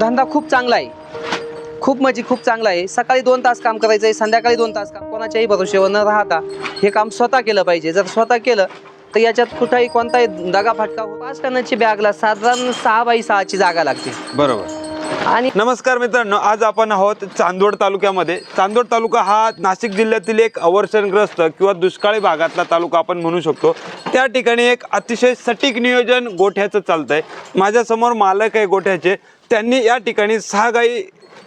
धंदा खूप चांगला आहे. खूप म्हणजे खूप चांगला आहे. सकाळी दोन तास काम करायचं आहे संध्याकाळी दोन तास काम कोणाच्याही भरोश्यावर न राहता हे काम स्वतः केलं पाहिजे. जर स्वतः केलं तर याच्यात कुठेही कोणताही दगा फटका पाच टनाची बॅगला साधारण सहा बाई सहाची जागा लागते. बरोबर. आणि नमस्कार मित्रांनो आज आपण आहोत चांदवड तालुक्यामध्ये. चांदवड तालुका हा नाशिक जिल्ह्यातील एक अवर्षणग्रस्त किंवा दुष्काळी भागातला तालुका आपण म्हणू शकतो. त्या ठिकाणी एक अतिशय सटीक नियोजन गोठ्याचं चालतंय. माझ्यासमोर मालक आहे गोठ्याचे. त्यांनी या ठिकाणी सहा गाई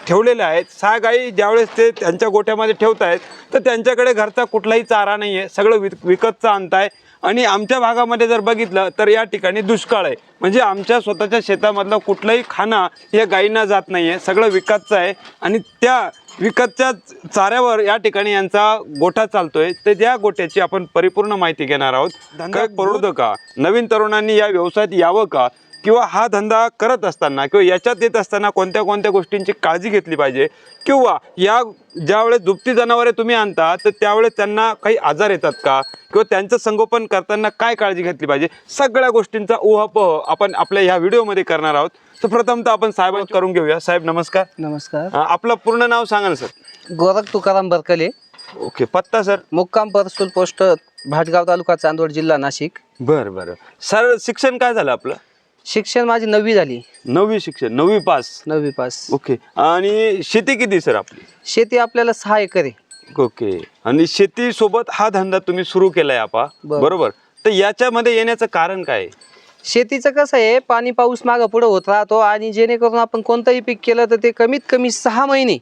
ठेवलेल्या आहेत. सहा गाई ज्यावेळेस ते त्यांच्या गोठ्यामध्ये ठेवत आहेत तर त्यांच्याकडे घरचा कुठलाही चारा नाही आहे सगळं विक विकतचं आणताय. आणि आमच्या भागामध्ये जर बघितलं तर या ठिकाणी दुष्काळ आहे. म्हणजे आमच्या स्वतःच्या शेतामधलं कुठलंही खाणं हे गायींना जात नाही आहे सगळं विकतचं आहे. आणि त्या विकतच्या चाऱ्यावर या ठिकाणी यांचा गोठा चालतोय. तर त्या गोठ्याची आपण परिपूर्ण माहिती घेणार आहोत. धंदा परवडतो का? नवीन तरुणांनी या व्यवसायात यावं का? किंवा हा धंदा करत असताना किंवा याच्यात येत असताना कोणत्या कोणत्या गोष्टींची काळजी घेतली पाहिजे? किंवा या ज्यावेळेस दुभती जनावरे तुम्ही आणता तर त्यावेळेस त्यांना काही आजार येतात का? किंवा त्यांचं संगोपन करताना काय काळजी घेतली पाहिजे? सगळ्या गोष्टींचा उहापोह आपण आपल्या ह्या व्हिडिओमध्ये करणार आहोत. तर प्रथमतः आपण साहेबांत करून घेऊया. साहेब नमस्कार. नमस्कार. आपलं पूर्ण नाव सांगा ना सर. गोरख तुकाराम बरकले. ओके पत्ता सर. मुक्काम परसूल पोस्ट भाटगाव तालुका चांदवड जिल्हा नाशिक. बरं बरं. सर शिक्षण काय झालं आपलं? शिक्षण माझी नववी झाली. नववी शिक्षण नववी पास. नववी पास. ओके. आणि शेती किती सर आपली? शेती आपल्याला सहा एकर आहे. ओके. आणि शेतीसोबत हा धंदा तुम्ही सुरू केलाय आपा. बरं. बरोबर. तर याच्यामध्ये येण्याचं कारण काय आहे? शेतीचं कसं आहे पाणी पाऊस मागं पुढं होत राहतो आणि जेणेकरून आपण कोणतंही पीक केलं तर ते कमीत कमी सहा महिने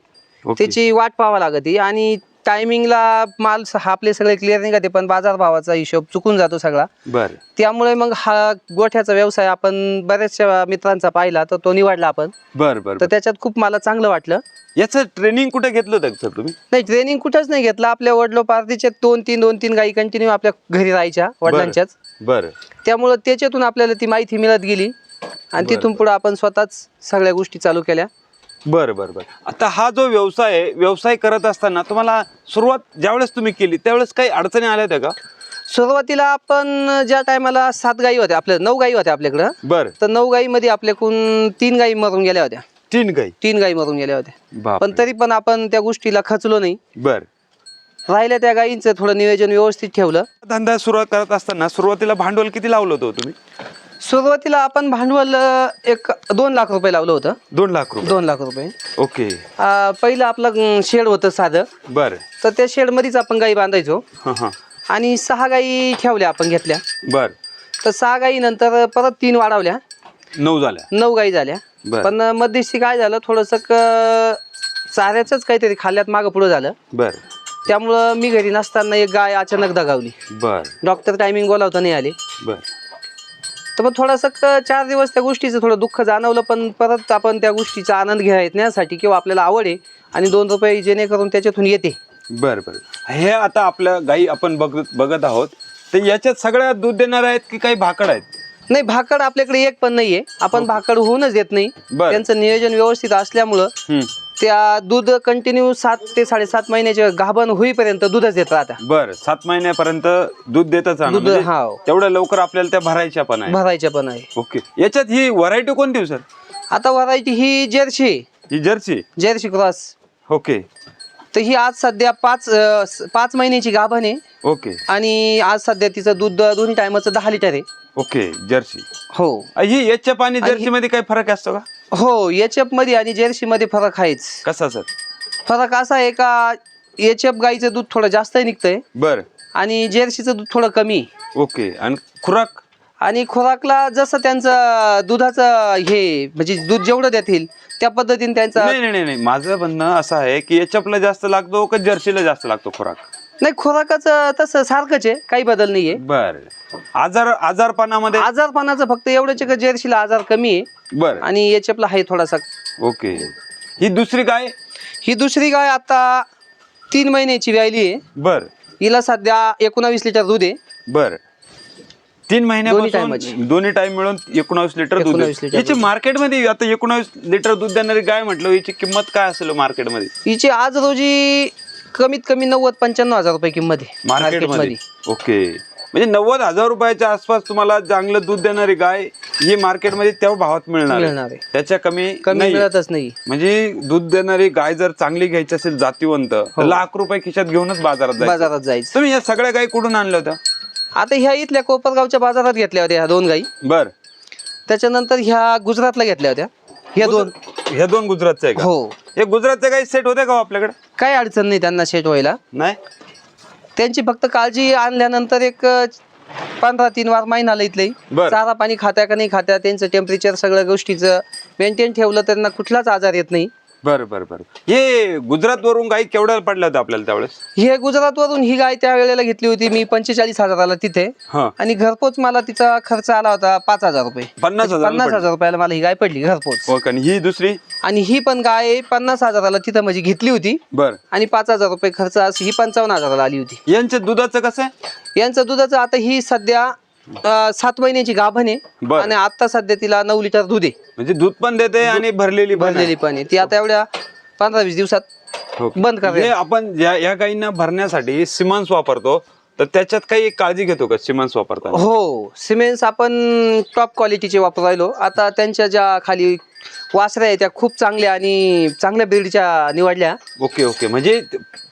ओके. त्याची वाट पाहावं लागते. आणि टायमिंगला माल स- आपले सगळे क्लिअर नाही का ते पण बाजारभावाचा हिशोब चुकून जातो सगळा. बरं. त्यामुळे मग हा गोठ्याचा व्यवसाय आपण बऱ्याचशा मित्रांचा पाहिला तर तो निवडला आपण. बरं बरं तर त्याच्यात खूप मला चांगलं वाटलं. याचं ट्रेनिंग कुठे घेतलं होतं सर तुम्ही? नाही ट्रेनिंग कुठंच नाही घेतलं. आपल्या वडलो पार्टीच्या दोन तीन दोन तीन गाई कंटिन्यू आपल्या घरी राहायच्या वडिलांच्याच. बरं. त्यामुळं त्याच्यातून आपल्याला ती माहिती मिळत गेली. आणि. तिथून पुढे आपण स्वतःच सगळ्या गोष्टी चालू केल्या. बरं बरं बरं. आता हा जो व्यवसाय आहे व्यवसाय करत असताना तुम्हाला सुरुवात ज्यावेळेस तुम्ही केली त्यावेळेस काही अडचणी आल्या होत्या का? सुरुवातीला आपण ज्या टायमाला सात गायी होत्या आपल्या नऊ गायी होत्या आपल्याकडं बरं. तर नऊ गायीमध्ये आपल्याकडून तीन गायी मरून गेल्या होत्या. तीन गाई तीन गायी मरून गेल्या होत्या. पण तरी पण आपण त्या गोष्टीला खचलो नाही. बरं. राहिल्या त्या गायींचं थोडं नियोजन व्यवस्थित ठेवलं. धंदा सुरुवात करत असताना सुरुवातीला भांडवल किती लावलं होतं तुम्ही? सुरुवातीला आपण भांडवल अं, एक दोन लाख रुपये लावलं होतं. दोन लाख रुपये. दोन लाख रुपये. ओके. अं, पहिलं आपलं शेड होतं साधं. बरं. तर त्या शेडमध्येच आपण गाई बांधायचो. हां हां. आणि सहा गाई ठेवल्या आपण घेतल्या. बरं. तर सहा गाई नंतर परत तीन वाढवल्या. नऊ झाल्या. नऊ गाई झाल्या. बरं. पण मध्यस्थी काय झालं थोडंसं क चाऱ्याचंच काहीतरी खाल्ल्यात मागं पुढं झालं. बरं. त्यामुळं मी घरी नसताना एक गाय अचानक दगावली. बरं. डॉक्टर टायमिंग बोलावता नाही आले. बरं. तर मग थोडंसं चार दिवस त्या गोष्टीचं थोडं दुःख जाणवलं पण परत आपण त्या गोष्टीचा आनंद घेण्यासाठी किंवा आपल्याला आवड आहे आणि दोन रुपये जेणेकरून त्याच्यातून येते. बरं बरं. हे आता आपल्या गाई आपण बघत बघत आहोत. तर याच्यात सगळ्या दूध देणार आहेत की काही भाकड आहेत? नाही भाकड आपल्याकडे एक पण नाहीये. आपण भाकड होऊनच देत नाही. बरं. त्यांचं नियोजन व्यवस्थित असल्यामुळं. त्या दूध कंटिन्यू सात ते साडेसात महिन्याचे गाभण होईपर्यंत दूधच येत राहता बरं सात महिन्यापर्यंत दूध देतच राहणार. दूध, म्हणजे हाव. तेवढ्या लवकर आपल्याला त्या भरायच्या पण आहे भरायच्या पण आहे ओके. याच्यात ही व्हरायटी कोणती हो सर? आता व्हरायटी ही जर्सी. ही जर्सी? Jersey cross. ओके. तर ही आज सध्या पाच अं, स- पाच महिन्याची गाभण आहे. ओके. आणि आज सध्या तिचं दूध दोन्ही टायमाचं दहा लिटर आहे. Okay Jersey. हो. ही याच्या आणि आणि- जर्सी मध्ये काही फरक असतो का? हो एचएफमध्ये आणि जर्सी मध्ये फरक आहेच. कसा सर? फरक असा आहे का एचएफ गाईचं दूध थोडं जास्त निघतंय. बर. आणि जर्सीचं दूध थोडं कमी. ओके आणि खुराक? आणि खुराकला जसं त्यांचं दुधाचं हे म्हणजे दूध जेवढं देतील त्या पद्धतीने त्यांचा नाही नाही नाही नाही. माझं म्हणणं असं आहे की याच्यापला जास्त लागतो का जर्सीला जास्त लागतो खुराक? नाही खुराकाचं तसं सारखंच आहे. काही बदल नाहीये. बर. आजार आजारपणामध्ये आजारपणाचं फक्त एवढंच आहे का जर्सीला आजार कमी आहे. बर. आणि एचएफला आहे थोडासा. ओके. ही दुसरी गाय? ही दुसरी गाय आता तीन महिन्याची व्यायली आहे. बर. हिला सध्या एकोणावीस लिटर दूध आहे. बर. तीन महिन्यापासून. दोन्ही टाइम मिळून एकोणावीस लिटर दूध 19 आहे. लिटर याची. मार्केटमध्ये आता एकोणावीस लिटर दूध देणारी गाय म्हटलं याची किंमत काय असेल मार्केटमध्ये हिची आज रोजी कमीत कमी नव्वद पंच्याण्णव हजार रुपये किंमत आहे मार्केटमध्ये ओके म्हणजे नव्वद हजार रुपयाच्या आसपास तुम्हाला चांगलं दूध देणारी गाय ही मार्केटमध्ये त्या भावात मिळणार आहे. मिळणार आहे. त्याच्या कमी कमी नाही मिळतच नाही म्हणजे दूध देणारी गाय जर चांगली घ्यायची असेल जातीवंत तर लाख रुपये खिशात घेऊनच बाजारात जायचं बाजारात जायचं तुम्ही या सगळ्या गायी कुठून आणल्या होत्या आता ह्या इथल्या कोपरगावच्या बाजारात घेतल्या होत्या ह्या दोन गाई. बर. त्याच्यानंतर ह्या गुजरातला घेतल्या होत्या. ह्या दोन ह्या दोन गुजरातच्या हो. हे गुजरातच्या गाई सेट होते का हो आपल्याकडे? काही अडचण नाही त्यांना शेट व्हायला. नाही? त्यांची फक्त काळजी आणल्यानंतर एक अ, पंधरा तीन वार महिना इथले. बरं. चारा पाणी खात्या का नाही खात्या त्यांचं टेम्परेचर सगळ्या गोष्टीचं मेंटेन ठेवलं तर त्यांना कुठलाच आजार येत नाही. बरं बरं बरं. हे गुजरात वरून गाई केवढ्याला पडल्या होत्या आपल्याला त्यावेळेस? हे गुजरातवरून ही गाय त्या वेळेला घेतली होती. मी पंचेचाळीस हजाराला तिथे. हा. आणि घरपोच मला तिचा खर्च आला होता पाच हजार रुपये. पन्नास हजार पन्नास हजार रुपयाला मला ही गाय पडली घरपोच. ओके आणि ही दुसरी? आणि ही पण गाय पन्नास हजाराला तिथं म्हणजे घेतली होती. बर. आणि पाच हजार रुपये खर्च अशी ही पंचावन्न हजाराला आली होती. यांच्या दुधाचं कसं आहे? यांचं दुधाचं आता ही सध्या अं, सात महिन्याची गाभण आहे. बर. आणि आता सध्या तिला नऊ लिटर दूध आहे. म्हणजे दूध पण देते आणि भरलेली पण आहे. भरलेली पण ती आता एवढ्या पंधरा वीस दिवसात ओके. बंद हे करेल आपण या या गायींना भरण्यासाठी सिमन्स वापरतो तर त्याच्यात काही काळजी घेतो का सिमन्स वापरताना? हो. सिमेंट्स आपण टॉप क्वालिटीचे वापरायलो आता त्यांच्या ज्या खाली वासऱ्या आहेत त्या खूप चांगल्या आणि चांगल्या ब्रीडच्या निवडल्या. Okay okay. म्हणजे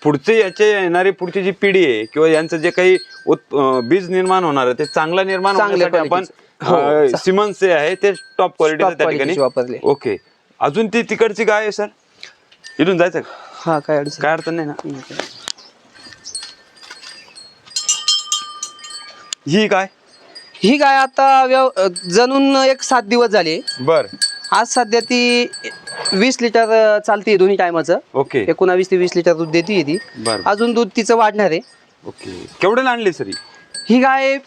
पुढचे याचे येणारी पुढची जी पिढी आहे किंवा यांचं जे काही उत- बीज निर्माण होणार आहे ते चांगलं निर्माण होण्यासाठी आपण चं. हो. सिमन्स जे आहे ते टॉप क्वालिटीचं Top त्या ठिकाणी वापरले. ओके अजून ती तिकडची गाय आहे सर इथून जायचं? हा काय अडचण काय अडचण नाही ना ही काय ही गाय आता व्यव जणून एक सात दिवस झाले बर आज सध्या ती वीस लिटर अं, चालते दोन्ही टायमाचं. ओके. एकोणावीस ते वीस लिटर दूध देते ती. बर. अजून दूध तिचं वाढणार आहे. ओके. केवढ्याला आणली सर? ही ही गाय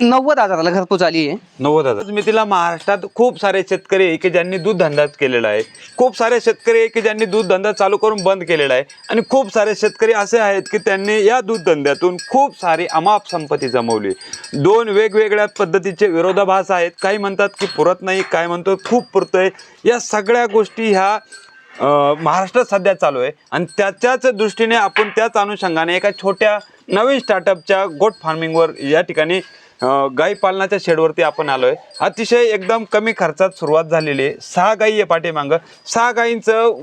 नव्वद हजाराला घरपोच आली आहे. नव्वद हजार. मी तिला महाराष्ट्रात खूप सारे शेतकरी आहे की ज्यांनी दूध धंदा केलेला आहे. खूप सारे शेतकरी आहे की ज्यांनी दूध धंदा चालू करून बंद केलेला आहे. आणि खूप सारे शेतकरी असे आहेत की त्यांनी या दूध धंद्यातून खूप सारी अमाप संपत्ती जमवली. दोन वेगवेगळ्या पद्धतीचे विरोधाभास आहेत. काही म्हणतात की पुरत नाही काय म्हणतो खूप पुरतंय या सगळ्या गोष्टी ह्या महाराष्ट्रात सध्या चालू आहे. आणि त्याच्याच दृष्टीने आपण त्याच अनुषंगाने एका छोट्या नवीन स्टार्टअपच्या गोट फार्मिंगवर या ठिकाणी गाई पालनाच्या शेडवरती आपण आलोय. अतिशय एकदम कमी खर्चात सुरुवात झालेली आहे. सहा गाई आहे पाठीमागं. सहा गाईंचं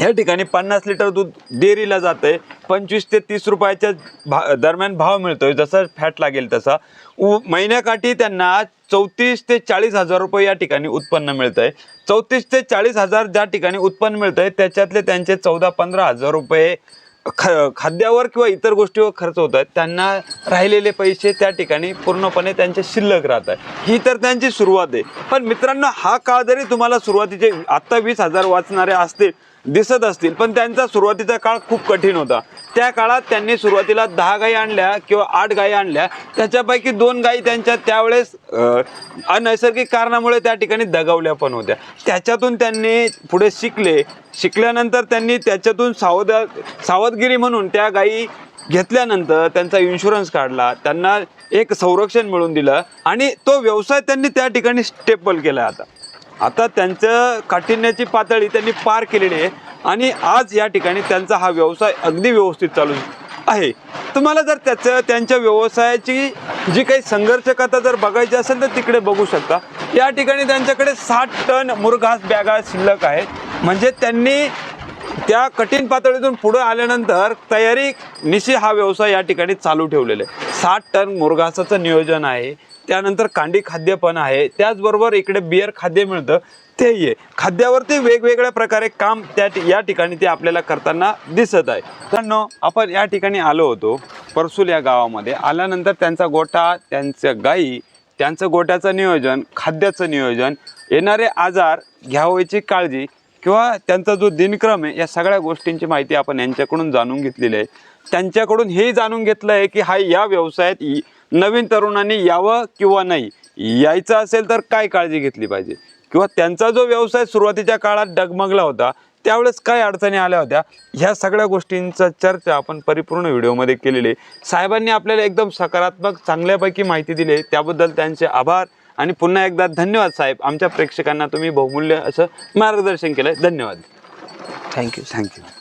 या ठिकाणी पन्नास लिटर दूध डेअरीला जात आहे पंचवीस ते तीस रुपयाच्या भा दरम्यान भाव मिळतोय. जसं फॅट लागेल तसा. उ महिन्याकाठी त्यांना चौतीस ते चाळीस हजार रुपये या ठिकाणी उत्पन्न मिळतं आहे चौतीस ते चाळीस हजार ज्या ठिकाणी उत्पन्न मिळतं आहे त्याच्यातले त्यांचे चौदा पंधरा हजार रुपये ख खाद्यावर किंवा इतर गोष्टीवर खर्च होत आहेत त्यांना राहिलेले पैसे त्या ठिकाणी पूर्णपणे त्यांचे शिल्लक राहत आहे. ही तर त्यांची सुरुवात आहे. पण मित्रांनो हा काळ जरी तुम्हाला सुरुवातीचे आत्ता वीस हजार वाचणारे असतील दिसत असतील पण त्यांचा सुरुवातीचा काळ खूप कठीण होता. त्या काळात त्यांनी सुरुवातीला दहा गायी आणल्या किंवा आठ गायी आणल्या. त्याच्यापैकी दोन गायी त्यांच्या त्यावेळेस अनैसर्गिक कारणामुळे त्या ठिकाणी दगावल्या पण होत्या. त्याच्यातून त्यांनी पुढे शिकले. शिकल्यानंतर त्यांनी त्याच्यातून सावध सावधगिरी म्हणून त्या गायी घेतल्यानंतर त्यांचा इन्शुरन्स काढला. त्यांना एक संरक्षण मिळून दिलं आणि तो व्यवसाय त्यांनी त्या ठिकाणी स्टेपल केला आता. आता त्यांचं काठिण्याची पातळी त्यांनी पार केलेली आहे. आणि आज या ठिकाणी त्यांचा हा व्यवसाय अगदी व्यवस्थित चालू आहे. तुम्हाला जर त्याचं त्यांच्या व्यवसायाची जी काही संघर्ष कथा जर बघायची असेल तर तिकडे बघू शकता. या ठिकाणी त्यांच्याकडे साठ टन मुरघास बॅगा शिल्लक आहेत म्हणजे त्यांनी त्या कठीण पातळीतून पुढे आल्यानंतर तयारी निशी हा व्यवसाय या ठिकाणी चालू ठेवलेला आहे. साठ टन मुरघासाचं नियोजन आहे. त्यानंतर कांडी खाद्य पण आहे. त्याचबरोबर इकडे बियर खाद्य मिळतं. तेही आहे खाद्यावरती वेगवेगळ्या प्रकारे काम त्या या ठिकाणी ते आपल्याला करताना दिसत आहे. त्यांनो आपण या ठिकाणी आलो होतो परसूल या गावामध्ये. आल्यानंतर त्यांचा गोठा त्यांच्या गाई त्यांचं गोठ्याचं नियोजन खाद्याचं नियोजन येणारे आजार घ्यावयाची काळजी किंवा त्यांचा जो दिनक्रम आहे या सगळ्या गोष्टींची माहिती आपण यांच्याकडून जाणून घेतलेली आहे. त्यांच्याकडून हे जाणून घेतलं आहे की हा या व्यवसायात नवीन तरुणांनी यावं किंवा नाही? यायचं असेल तर काय काळजी घेतली पाहिजे? किंवा त्यांचा जो व्यवसाय सुरुवातीच्या काळात डगमगला होता त्यावेळेस काय अडचणी आल्या होत्या? ह्या सगळ्या गोष्टींचा चर्चा आपण परिपूर्ण व्हिडिओमध्ये केलेली. आहे साहेबांनी आपल्याला एकदम सकारात्मक चांगल्यापैकी माहिती दिली. आहे त्याबद्दल त्यांचे आभार आणि पुन्हा एकदा धन्यवाद साहेब. आमच्या प्रेक्षकांना तुम्ही बहुमूल्य असं मार्गदर्शन केलं धन्यवाद. Thank you thank you